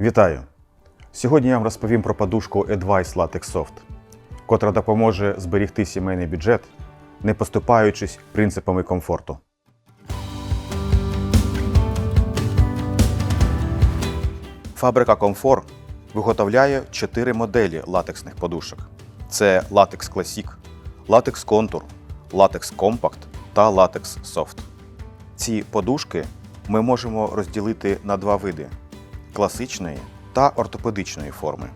Вітаю! Сьогодні я вам розповім про подушку Advice Latex Soft, котра допоможе зберігти сімейний бюджет, не поступаючись принципами комфорту. Фабрика Комфор виготовляє чотири моделі латексних подушок: це Latex Classic, Latex Contour, Latex Compact та Latex Soft. Ці подушки ми можемо розділити на два види класичної та ортопедичної форми.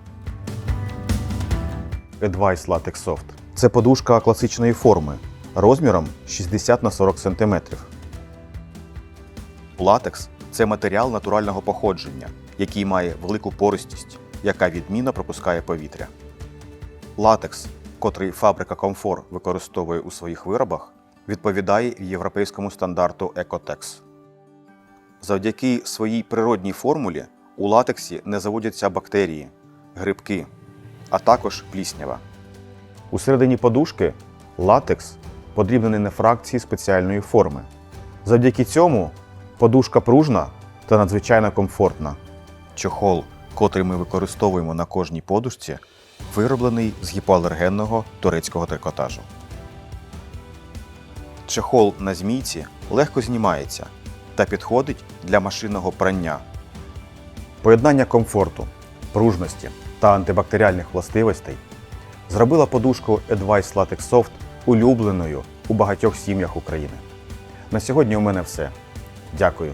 Advice Latex Soft це подушка класичної форми розміром 60 на 40 см. Латекс це матеріал натурального походження, який має велику пористість, яка відмінно пропускає повітря. Латекс, котрий фабрика Комфор використовує у своїх виробах, відповідає європейському стандарту Ecotex. Завдяки своїй природній формулі у латексі не заводяться бактерії, грибки, а також пліснява. У середині подушки латекс подрібнений на фракції спеціальної форми. Завдяки цьому подушка пружна та надзвичайно комфортна. Чохол, котрий ми використовуємо на кожній подушці, вироблений з гіпоалергенного турецького трикотажу. Чехол на змійці легко знімається та підходить для машинного прання. Поєднання комфорту, пружності та антибактеріальних властивостей зробила подушку Advice Latex Soft улюбленою у багатьох сім'ях України. На сьогодні у мене все. Дякую.